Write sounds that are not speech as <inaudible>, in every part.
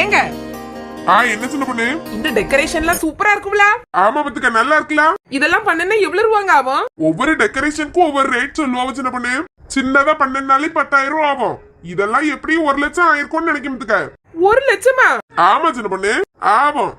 ஏங்க. ஆ என்ன சின்ன பொண்ணு? இந்த டெக்கரேஷன்லாம் சூப்பரா இருக்கும்ல. ஆமா பத்துக்க நல்லா இருக்கலாம் இதெல்லாம் பண்ணுனா எவ்வளவு ரூபாங்க ஆகும்? ஒவ்வொரு டெக்கரேஷனுக்கும் ஒவ்வொரு ரேட் சொல்லுவாங்க சின்ன பொண்ணு. சின்னதா பண்ணனாலே பத்தாயிரம் ரூபா ஆகும். இதெல்லாம் எப்படியும் ஒரு லட்சம் ஆயிருக்கும்னு நினைக்கிறதுக்க ஒரு லட்சமா? ஆமா சின்ன பொண்ணு. ஆமாம்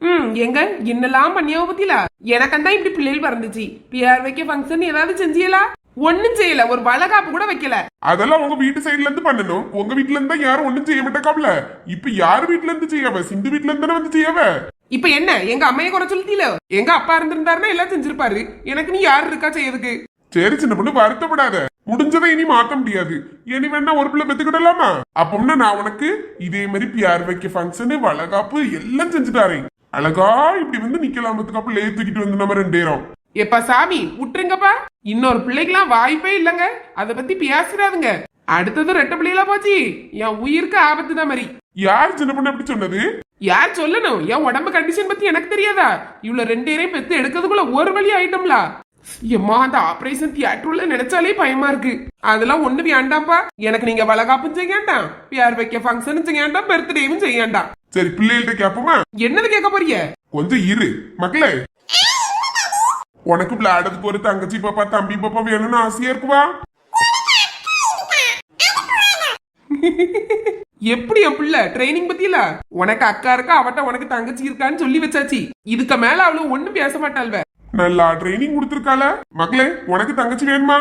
ம் எங்க? என்னெல்லாம் பண்ணியாவ பத்தில எனக்கு தான் இப்படி பிள்ளைகள் பறந்துச்சு. பிஆர் வைக்க ஃபங்க்ஷன் ஏதாவது செஞ்சியலா? ஒண்ணும் செய்யல. ஒரு வளகாப்பு கூட வைக்கல. அதெல்லாம் உங்க வீட்டு சைடுல இருந்து பண்ணணும். உங்க வீட்ல இருந்தா யாரும் ஒண்ணும் செய்ய மாட்டாக்காப்ல. இப்ப யார் வீட்ல இருந்து செய்யாவ? சிந்து வீட்ல இருந்து வந்து செய்யாவ? இப்ப என்ன? எங்க அம்மையை குறை சொல்லிட்டீல? எங்க அப்பா இருந்திருந்தாருன்னா எல்லாம் செஞ்சிருப்பாரு. எனக்கு நீ யாரு இருக்கா செய்யறதுக்கு? சரி சின்ன பொண்ணு வருத்தப்படாத. முடிஞ்சதை இனி மாத்த முடியாது. இனி வேணா ஒரு பிள்ளை பெத்துக்கிடலாமா? அப்பம்னா நான் உனக்கு இதே மாதிரி பியார் வைக்க ஃபங்க்ஷனு வளகாப்பு எல்லாம் செஞ்சுட்டாரேன் அழகா இப்படி வந்து நிக்கலாம் பத்துக்காப்பு லே தூக்கிட்டு வந்து நம்ம ரெண்டு பேரும். எப்பா சாமி விட்டுருங்கப்பா இன்னொரு பிள்ளைக்கெல்லாம் வாய்ப்பே இல்லைங்க. அத பத்தி பேசுறாதுங்க அடுத்தது ரெட்ட பிள்ளைகளா போச்சு. என் உயிருக்கு ஆபத்து தான் மாதிரி யார் சின்ன பொண்ணு அப்படி சொன்னது? யார் சொல்லணும்? என் உடம்பு கண்டிஷன் பத்தி எனக்கு தெரியாதா? இவ்வளவு ரெண்டு பேரையும் பெத்து எடுக்கிறதுக்குள்ள ஒரு வழி ஆயிட்டோம்ல. எம்மா அந்த ஆபரேஷன் தியேட்டர்ல நினைச்சாலே பயமா இருக்கு. அதெல்லாம் ஒண்ணு வேண்டாம்ப்பா. எனக்கு நீங்க வளகாப்பும் செய்ய வேண்டாம். பியார் வைக்க ஃபங்க்ஷனும் செய்ய வேண்டாம் பர்த்டேவும் செய்ய வேண்டாம். சரி பிள்ளைகள்ட்ட கேப்போமா? என்னது கேட்க போறீங்க? கொஞ்சம் இரு மக்களே. உனக்கு விளையாடுறதுக்கு ஒரு தங்கச்சி பாப்பா தம்பி பாப்பா வேணும்னு ஆசையா இருக்குவா? எப்படி என் பிள்ளை? ட்ரைனிங் பத்தியில? உனக்கு அக்கா இருக்கா அவட்ட உனக்கு தங்கச்சி இருக்கான்னு சொல்லி வச்சாச்சு. இதுக்கு மேல அவளு ஒண்ணும் பேச மாட்டாள்வ. நல்லா ட்ரைனிங் கொடுத்துருக்கால மக்களே உனக்கு தங்கச்சி வேணுமா?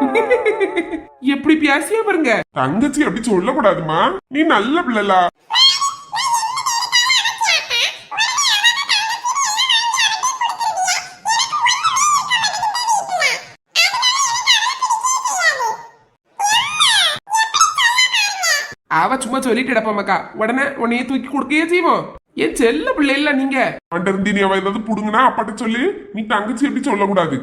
<laughs> எப்படி பேசியா பாருங்க. தங்கச்சி அப்படி சொல்லக்கூடாதுமா. நீ நல்ல பிள்ளைலா. அவ சும்மா சொல்லிட்டு கிடப்பாமக்கா உடனே உன்னைய தூக்கி கொடுக்கையே செய்வோம் என் செல்ல பிள்ளை இல்ல நீங்க. அவன்கிட்ட இருந்து நீ அவ ஏதாவது புடுங்கினா அப்பாட்ட சொல்லி. நீ தங்கச்சி எப்படி சொல்லக்கூடாது?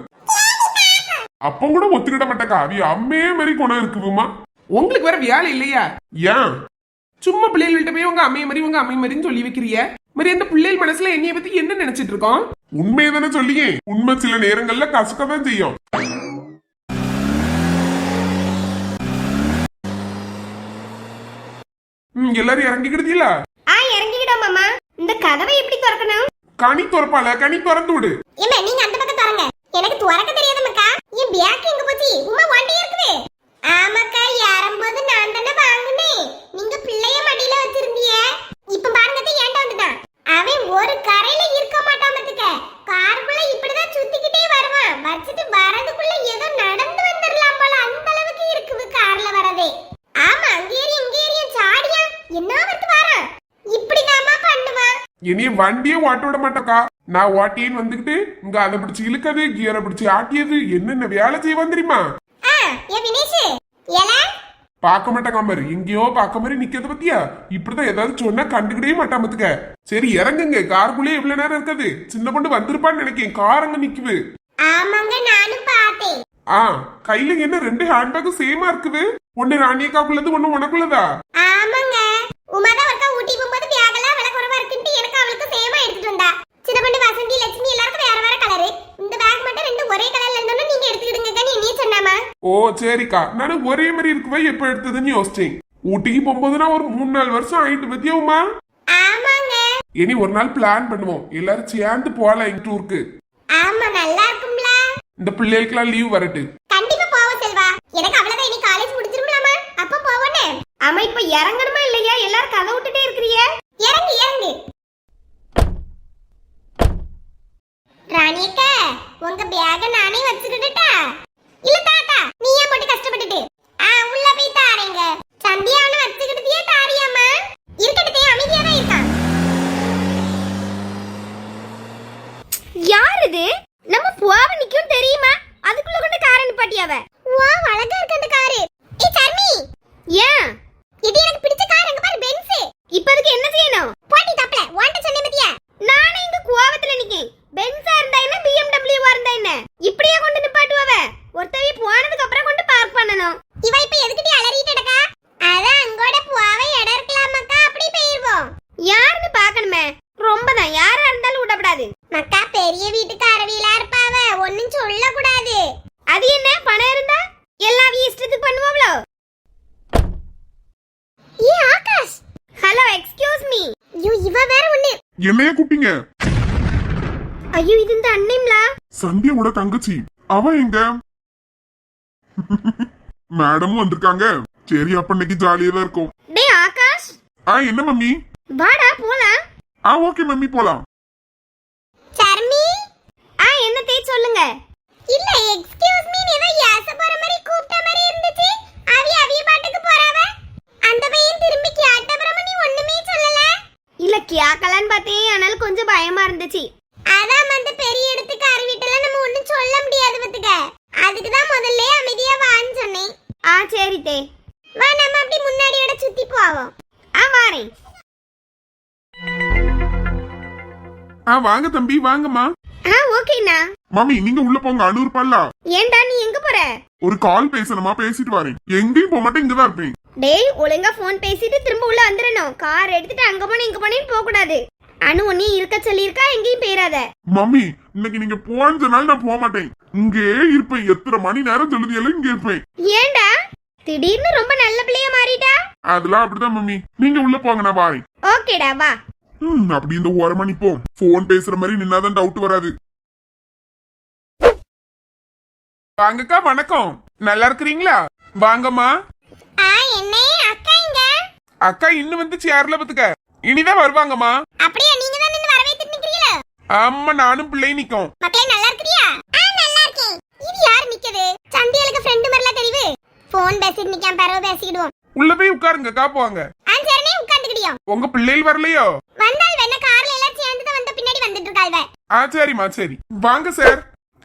அப்ப கூட ஒத்துக்கிட மாட்டேக்கா. அவி அம்மே மாதிரி குணம் இருக்குதுமா உங்களுக்கு வேற வேலை இல்லையா? ஏன்? சும்மா பிள்ளைகள்கிட்ட போய் உங்க அம்மைய மாதிரி உங்க அம்மை மாதிரின்னு சொல்லி வைக்கிறிய? மாதிரி அந்த பிள்ளைகள் மனசுல என்னைய பத்தி என்ன நினைச்சிட்டு இருக்கோம்? உண்மையை தானே சொல்லியே. உண்மை சில நேரங்கள்ல கசக்கதான் செய்யும். ம், எல்லாரும் இறங்கிக்கிடுதீங்களா ஆ இறங்கிக்கிட்டோம் மாமா. இந்த கதவை எப்படி திறக்கணும்? கனி திறப்பால கனி திறந்து விடு. ஏமா நீங்க அந்த பக்கம் திறங்க எனக்கு திறக்க தெரியாது மக்கா என் பேக் எங்க போச்சு? உமா வண்டி இருக்குது. ஆமாக்கா ஏறும்போது நான் தானே வாங்கினேன் நீங்க பிள்ளைய மடியில வச்சிருந்தீங்க இப்ப பாருங்க அத்தை, ஏன்டா வந்துட்டான் அவன் ஒரு கரையில இருக்க மாட்டான் பத்துக்க காருக்குள்ள இப்படிதான் சுத்திக்கிட்டே வருவான் வச்சுட்டு வரதுக்குள்ள ஏதோ நடந்து வந்துடலாம் போல அந்த அளவுக்கு இருக்குது கார்ல வரதே ஆமா அங்க ஏறி இங்க ஏறி சாடியா என்ன வந்து வாரான் இப்படிதாம்மா பண்ணுவான் இனி வண்டியே ஓட்ட விட மாட்டேக்கா. நான் ஓட்டின்னு வந்துகிட்டு இங்க அதை பிடிச்சு இழுக்கது கியரை பிடிச்சு ஆட்டியது என்னென்ன வேலை செய்வான் தெரியுமா? பார்க்க மாட்டேங்க மாதிரி எங்கேயோ பார்க்க மாதிரி நிக்கிறது பத்தியா? இப்படிதான் ஏதாவது சொன்னா கண்டுக்கிட்டே மாட்டான் பாத்துக்க. சரி இறங்குங்க. காருக்குள்ளே எவ்வளவு நேரம் இருக்குது. சின்ன பொண்ணு வந்திருப்பான்னு நினைக்கேன். கார் அங்க நிக்குது. ஆமாங்க நானும் பார்த்தேன். ஆ கையில என்ன ரெண்டு ஹேண்ட்பேக்கும் சேமா இருக்குது? ஒண்ணு ராணியக்காக்குள்ளது ஒண்ணு உனக்குள்ளதா? ஆமாங்க. உமாதான் ஒருக்கா ஊட்டி போகும்போது இருக்குன்ட்டு எனக்கு அவளுக்கு சேமா எடுத்துட்டு வந்தா. சின்ன பொண்ணு வசந்தி லட்சுமி எல்லாருக்கும் வேற வேற கலரு இந்த பேக் மட்டும் ரெண்டு ஒரே கலர்ல இருந்தோன்னு நீங்க எடுத்துக்கிடுங்க நீ நீ சொன்னாமா? ஓ சரிக்கா. நானும் ஒரே மாதிரி இருக்குவே எப்ப எடுத்ததுன்னு யோசிச்சேன். ஊட்டிக்கு போகும்போது நான் ஒரு மூணு நாலு வருஷம் ஆயிட்டு பத்தியாவுமா? ஆமாங்க. இனி ஒரு நாள் பிளான் பண்ணுவோம். எல்லாரும் சேர்ந்து போகலாம் எங்க டூருக்கு ஆமா நல்லா இருக்கும்ல. இந்த பிள்ளைகளுக்கெல்லாம் லீவ் வரட்டு. கண்டிப்பா போவோம் செல்வா. எனக்கு அவ்வளவுதான் இனி காலேஜ் முடிச்சிருக்கலாமா அப்ப போவோனே ஆமா இப்ப இறங்கணுமா இல்லையா? எல்லாரும் கதை விட்டுட்டே இருக்கிறிய. இறங்கு இறங்கு ராணியக்கா உங்க பேக நானே வச்சுக்கிட்டுட்டா? இல்ல தாத்தா நீ ஏன் போட்டு கஷ்டப்பட்டுட்டு? ஆ உள்ள போய் தாரேங்க. சந்தியானு வச்சுக்கிட்டதே தாரியாமா இருக்கட்டதே அமைதியா தான் இருக்கான். யார் இது நம்ம புவாவ நிக்கும் தெரியுமா? அதுக்குள்ள கொண்டு காரை நிப்பாட்டியாவ வா அழகா இருக்கு அந்த காரு. ஏய் சர்மி. ஏன்? இது எனக்கு பிடிச்ச கார் அங்க பாரு பென்ஸ். இப்போ அதுக்கு என்ன செய்யணும்? போட்டி தப்பல. வாண்ட சொன்னே பத்தியா? நானே இங்க கோவத்துல நிக்கேன். பென்ஸா இருந்தா என்ன பிஎம்டபிள்யூவா இருந்தா என்ன? இப்படியே கொண்டு நிப்பாட்டுவவ ஒருத்தவி போனதுக்கு அப்புறம் கொண்டு பார்க் பண்ணணும். இவ இப்ப எதுக்கிட்டே அலறிட்டு இருக்கா அதான் அங்கோட போவே இடம் இருக்கலாமாக்கா அப்படி போயிருவோம். யாருன்னு பாக்கணுமே ரொம்ப தான் யாரா இருந்தாலும் விடப்படாது. மக்கா பெரிய வீட்டுக்கு அரவியலா இருப்பாவ ஒன்னும் சொல்ல கூடாது அது என்ன பணம் இருந்தா? எல்லா இஷ்டத்துக்கு பண்ணுவோம்ளோ ஏ Akash. Hello excuse me you இவ வேற ஒண்ணு. என்னைய கூப்பிட்டீங்க? ஐயோ இது இந்த அண்ணன்லா சந்தியாவோட தங்கச்சி. அவ எங்க? <laughs> மேடமும் வந்திருக்காங்க. சரி அப்ப இன்னைக்கு ஜாலியா தான் இருக்கும். டேய் ஆகாஷ். ஆ என்ன மம்மி? வாடா போலாம். ஆ ஓகே மம்மி போலாம். சர்மி? ஆ என்ன தேய் சொல்லுங்க. இல்ல எக்ஸ்கியூஸ் மீ ஏதோ யாச போற மாதிரி கூப்பிட்ட மாதிரி இருந்துச்சு. அவி அவிய பாட்டுக்கு போறாவ அந்த பையன் திரும்பி கேட்ட பிறகு நீ ஒண்ணுமே சொல்லல இல்ல கேக்கலான்னு பார்த்தேன் ஆனால கொஞ்சம் பயமா இருந்துச்சு அதான் அந்த பெரிய இடத்துக்கு அறிவிட்டல நம்ம ஒண்ணும் சொல்ல முடியாது பத்துக்க அதுக்கு தான் முதல்ல அமைதியா வான்னு சொன்னேன் ஆ சரி தே வா நம்ம அப்படி முன்னாடியோட சுத்தி போவோம் ஆ வாரேன் ஆ வாங்க தம்பி வாங்கம்மா. ஆ ஓகேண்ணா. மம்மி நீங்க உள்ள போங்க அனூர் பல்லா. ஏன்டா நீ எங்க போற? ஒரு கால் பேசணுமா பேசிட்டு வரேன். எங்கேயும் போக மாட்டேன் இங்கதான் இருப்பேன். டேய் ஒழுங்கா ஃபோன் பேசிட்டு திரும்ப உள்ள வந்துடணும். கார் எடுத்துட்டு அங்க போன இங்க போனேன்னு போக கூடாது. அனு நீ இருக்க சொல்லியிருக்கா எங்கேயும் போயிடாத மம்மி இன்னைக்கு நீங்க போன்னு சொன்னாலும் நான் போக மாட்டேன். இங்கே இருப்பேன் எத்தனை மணி நேரம் சொல்லுதியெல்லாம் இங்க இருப்பேன். ஏன்டா? திடீர்னு ரொம்ப நல்ல பிள்ளைய மாறிட்டா? அதெல்லாம் அப்படிதான் மம்மி. நீங்க உள்ள போங்க நான் வாரேன். ஓகேடா வா. ம் அப்படி இந்த ஓரமா நிப்போம். போன் பேசுற மாதிரி நின்னாதான் டவுட் வராது. வாங்கக்கா வணக்கம். நல்லா இருக்கிறீங்களா? வாங்கம்மா. அக்கா இன்னும் வந்து சேர்ல பத்துக்க. இனிதான் வருவாங்கம்மா. அப்படியே? நீங்க தான் நின்னு நிக்கிறீங்களா? ஆமா நானும் பிள்ளை நிக்கும். மக்களே நல்லா இருக்கறியா? ஆ நல்லா இருக்கேன். இது யார் நிக்குது? சந்தியலுக்கு ஃப்ரெண்ட் மாதிரிலாம் தெரியுது. ஃபோன் பேசிட்டு நிக்காம பரவ பேசிக்கிடுவோம். உள்ள போய் உட்காருங்கக்கா போங்க. ஆ உட்கார்ந்துக்கிடியோம் உங்க பிள்ளைகள் வரலையோ? வந்தால் வேணா கார்ல எல்லாம் சேர்ந்து தான் வந்த பின்னாடி வந்துட்டு இருக்காள்வ ஆ சரிம்மா சரி. வாங்க சார்.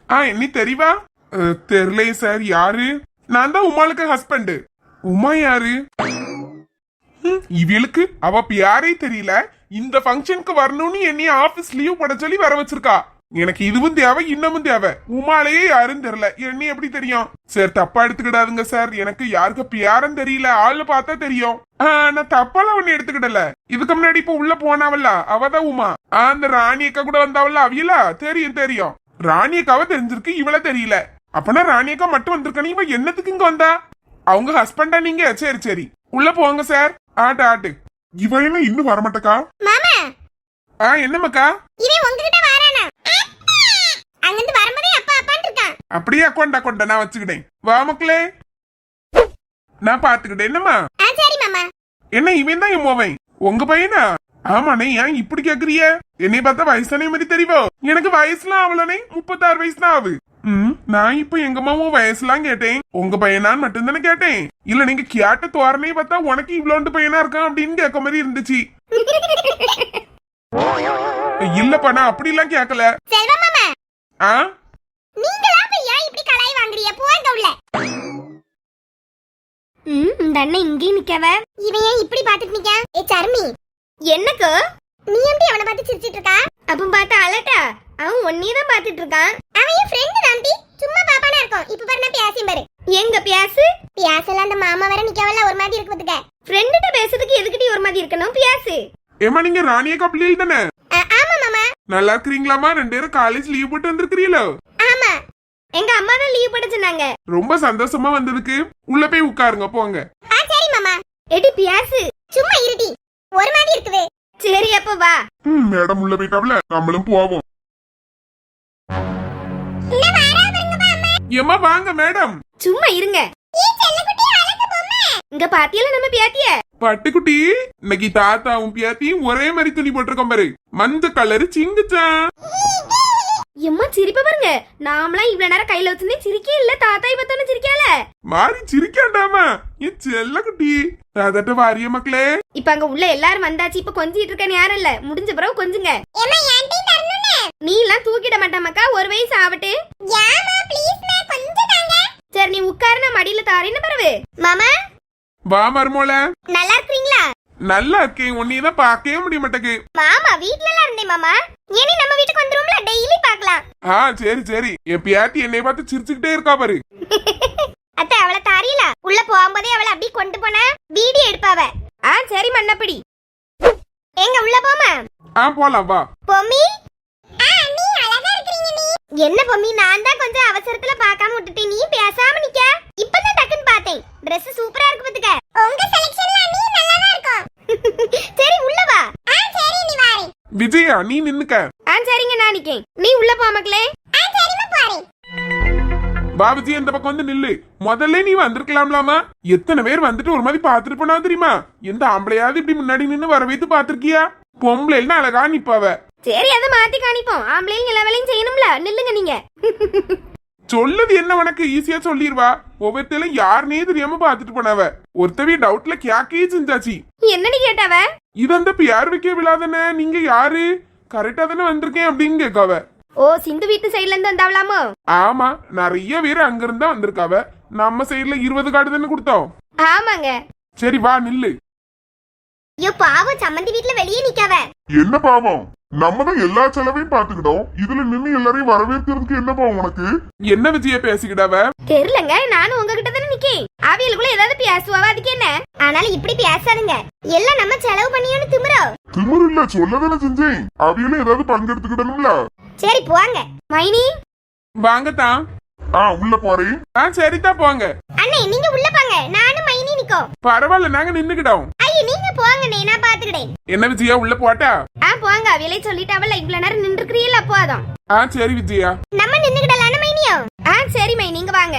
ஆ என்ன தெரிவா? அஹ், தெரியலையே சார். யாரு? நான் தான் உமாளுக்கு ஹஸ்பண்ட் உமா யாரு? இவளுக்கு? அவ யாரே தெரியல. இந்த ஃபங்க்ஷனுக்கு வரணும்னு என்னைய ஆபீஸ் லீவ் போட சொல்லி வர வச்சிருக்கா. எனக்கு இதுவும் தேவை இன்னமும் தேவை. உமாலேயே யாருன்னு தெரியல. என்ன எப்படி தெரியும்? சார் தப்பா எடுத்துக்கிடாதுங்க சார். எனக்கு யாருக்கு பியாரும் தெரியல. ஆளு பார்த்தா தெரியும். நான் தப்பாலாம் ஒண்ணு எடுத்துக்கிடல. இதுக்கு முன்னாடி இப்ப உள்ள போனாவல்ல. அவதான் உமா. அந்த ராணி அக்கா கூட வந்தாவல்ல. அவியலா? தெரியும் தெரியும். ராணி அக்காவை தெரிஞ்சிருக்கு இவள தெரியல. அப்பனா ராணி அக்கா மட்டும் வந்திருக்கானே இவ என்னத்துக்கு இங்க வந்தா? அவங்க ஹஸ்பண்டா நீங்க? சரி சரி. உள்ள போங்க சார். ஆட்டு ஆட்டு. இவ என்ன இன்னும் வரமாட்டக்கா? மாமா! ஆ என்னம்மாக்கா? இவன் உங்ககிட்ட வாரானா? அங்கிருந்து வரும்போதே அப்பா அப்பான்னு இருக்கான். அப்படியே அக்கௌண்ட் அக்கௌண்ட் நான் வச்சுக்கிட்டேன். வா மக்களே. நான் பாத்துக்கிட்டேன் என்னம்மா? ஆ சரி மாமா. என்ன இவன் தான் என் மோவன்? உங்க பையனா? ஆமாண்ணே ஏன் இப்படி கேக்குறிய என்னை பார்த்தா வயசானே மாதிரி தெரியுவோ எனக்கு வயசுலாம் ஆகலனே முப்பத்தாறு வயசு தான் ஆகுது. ம் நான் இப்ப எங்க மாவும் வயசுலாம் கேட்டேன். உங்க பையனான்னு மட்டும்தானே கேட்டேன். இல்ல நீங்க கேட்ட தோரணையை பார்த்தா உனக்கு இவ்வளோண்டு பையனா இருக்கான் அப்படின்னு கேட்க மாதிரி இருந்துச்சு. <laughs> இல்லப்பா நான் அப்படி எல்லாம் கேட்கல செல்வா மாமா ஆ? நீங்களா அப்ப ஏன் இப்படி கலாய் வாங்குறீங்க? போங்க உள்ள. ம் இந்த அண்ணன் இங்கே நிக்கவ. இவன் ஏன் இப்படி பாத்துட்டு நிக்கான் ஏ சர்மி. என்னக்கு? நீ எப்படி அவனை பார்த்து சிரிச்சிட்டு இருக்கா? அப்ப பார்த்து அலட்டா. அவன் ஒன்னே தான் பாத்துட்டு இருக்கான். அவன் என் ஃப்ரெண்ட் தாண்டி சும்மா பாப்பானா இருக்கும். இப்ப பாரு நான் பேசியும் பாரு. எங்க பேசு பேசல அந்த மாமா வேற நிக்கவல ஒரு மாதிரி இருக்கு பாத்துக்க. ஃப்ரெண்ட்ட பேசுறதுக்கு எதுக்குடி ஒரு மாதிரி இருக்கணும் பேசு ஏமா நீங்க ராணியக்கா பிள்ளைகள் தானே? ஆமா நல்லா இருக்கிறீங்களாமா ரெண்டு பேரும் காலேஜ் லீவ் போட்டு வந்திருக்கிறீங்களோ? ஆமா. எங்க அம்மா தான் லீவ் போட சொன்னாங்க. ரொம்ப சந்தோஷமா வந்ததுக்கு உள்ள போய் உட்காருங்க போங்க. ஆ சரி மாமா. எடி பியாசு. சும்மா இருடி. ஒரு மாதிரி இருக்குது. சரி அப்ப வா. ம் மேடம் உள்ள போயிட்டாப்ல. நம்மளும் போவோம். ஏமா வாங்க மேடம். சும்மா இருங்க. இங்க பாத்தியல நம்ம பியாத்திய பட்டுக்குட்டி இன்னைக்கு தாத்தாவும் பியாத்தியும் ஒரே மாதிரி துணி போட்டிருக்கோம் பாரு. மஞ்ச கலரு சிங்குச்சான் எம்மா சிரிப்ப பாருங்க. நாமலாம் இவ்வளவு நேரம் கையில வச்சிருந்தே சிரிக்கே இல்ல. தாத்தா இப்ப தானே சிரிக்கால மாறி சிரிக்காண்டாமா? என் செல்ல குட்டி தாத்தாட்ட வாரிய மக்களே. இப்ப அங்க உள்ள எல்லாரும் வந்தாச்சு. இப்ப கொஞ்சிட்டு இருக்கேன்னு யாரும் இல்ல. முடிஞ்ச பிறகு கொஞ்சுங்க. நீ எல்லாம் தூக்கிட மாட்டாமக்கா ஒரு வயசு ஆவட்டு சரி நீ உட்காரு நான் மடியில தாரேன்னு பரவு. மாமா வா மருமோல நல்லா இருக்கீங்களா? நல்லா இருக்கேன். உன்னையதான் பார்க்கவே முடிய மாட்டேக்கு மாமா வீட்ல எல்லாம் இருந்தேன் மாமா. இனி நம்ம வீட்டுக்கு வந்துரும்ல டெய்லி பார்க்கலாம். ஆ சரி சரி. என் பியாத்தி என்னை பார்த்து சிரிச்சுக்கிட்டே இருக்கா பாரு. <laughs> அத்தை அவளை தாரியல? உள்ள போகும்போதே அவளை அப்படியே கொண்டு போனா வீடியோ எடுப்பாவ. ஆ சரி மண்ணப்படி எங்க உள்ள போமா? ஆ போலாம் வா. பொம்மி? என்ன பொம்மி நான் தான் கொஞ்சம் அவசரத்துல பார்க்காம விட்டுட்டேன். நீ பேசாம நிக்க. இப்பதான் டக்குன்னு பார்த்தேன். Dress சூப்பரா இருக்கு பாத்துக்க உங்க செலக்ஷன்ல நீ நல்லா தான் இருக்கும் சரி உள்ள வா ஆ சரி நீ வாரி விஜய் விஜயா நீ நின்னுக்க. ஆ சரிங்க நான் நிக்கேன். நீ உள்ள போ மக்களே. ஆ சரிம்மா போறேன் பாபுஜி இந்த பக்கம் வந்து நில்லு. முதல்ல நீ வந்திருக்கலாம்லாமா? எத்தனை பேர் வந்துட்டு ஒரு மாதிரி பாத்துட்டு போனா தெரியுமா? எந்த ஆம்பளையாவது இப்படி முன்னாடி நின்னு வரவேத்து பாத்திருக்கியா பொம்பளைன்னா அழகா நிப்பாவ. சரி அதை மாத்தி காணிப்போம். ஆம்பளையும் எல்லா வேலையும் செய்யணும்ல. நில்லுங்க நீங்க. சொல்லுது என்ன உனக்கு? ஈஸியா சொல்லிடுவா. ஒவ்வொருத்தரும் யாருனே தெரியாம பாத்துட்டு போனவ. ஒருத்தவி டவுட்ல கேக்கே செஞ்சாச்சு. என்னடி கேட்டாவ? இது அந்த பியார் வைக்க விழாதானே நீங்க யாரு? கரெக்டா தானே வந்திருக்கேன் அப்படின்னு கேட்காவ. ஓ சிந்து வீட்டு சைடுல இருந்து வந்தாவலாமோ ஆமா நிறைய பேர் அங்க இருந்தா வந்திருக்காவ. நம்ம சைடுல இருபது கார்டு தானே கொடுத்தோம். ஆமாங்க. சரி வா நில்லு. ஐயோ பாவம் சம்மந்தி வீட்ல வெளியே நிக்காவ. என்ன பாவம்? நம்ம தான் எல்லா செலவையும் பாத்துக்கிட்டோம் இதுல நின்னு எல்லாரையும் வரவேற்கிறதுக்கு என்ன பாவம் உனக்கு? என்ன விஜய பேசிக்கிடாவ தெரியலங்க நானும் உங்ககிட்ட தானே நிக்கேன். அவியலுக்குள்ள ஏதாவது பேசுவாவா? அதுக்கு என்ன? ஆனாலும் இப்படி பேசாதுங்க. எல்லாம் நம்ம செலவு பண்ணியோன்னு திமுறோ திமிரு இல்ல சொல்லதானே செஞ்சேன். அவியல ஏதாவது பங்கெடுத்துக்கிடணும்ல? சரி போங்க. மைனி? வாங்கத்தான் ஆ உள்ள போறேன் ஆ சரிதான் போங்க. அண்ணே நீங்க உள்ள போங்க. நானும் மைனி நிக்கோம். பரவாயில்ல நாங்க நின்னுக்கிட்டோம். என்ன விஜயா உள்ள போட்டா? ஆ போங்க. அவியலை சொல்லிட்டாவல இவ்வளவு நேரம் நின்று இருக்கிறீல்ல அப்போ அதான். ஆ சரி விஜயா. நம்ம நின்னுக்கிடலான மைனியோ? ஆ சரி மை நீங்க வாங்க.